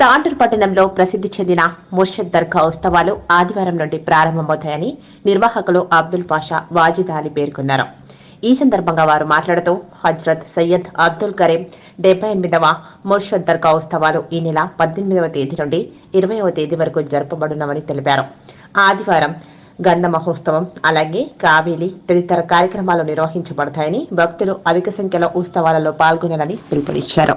తాండూర్ పట్టణంలో ప్రసిద్ధి చెందిన ముర్షద్ దర్గా ఉత్సవాలు ఆదివారం నుండి ప్రారంభమవుతాయని నిర్వాహకులు అబ్దుల్ పాషా వాజిద్ అలీ పేర్కొన్నారు. ఈ సందర్భంగా వారు మాట్లాడుతూ హజ్రత్ సయ్యద్ అబ్దుల్ కరీం డెబ్బై ఎనిమిదవ ముర్షద్ దర్గా ఉత్సవాలు ఈ నెల పద్దెనిమిదవ తేదీ నుండి ఇరవైవ తేదీ వరకు జరపబడునవని తెలిపారు. ఆదివారం గంధ మహోత్సవం అలాగే కావేలి తదితర కార్యక్రమాలు నిర్వహించబడతాయని భక్తులు అధిక సంఖ్యలో ఉత్సవాలలో పాల్గొనాలని పిలుపునిచ్చారు.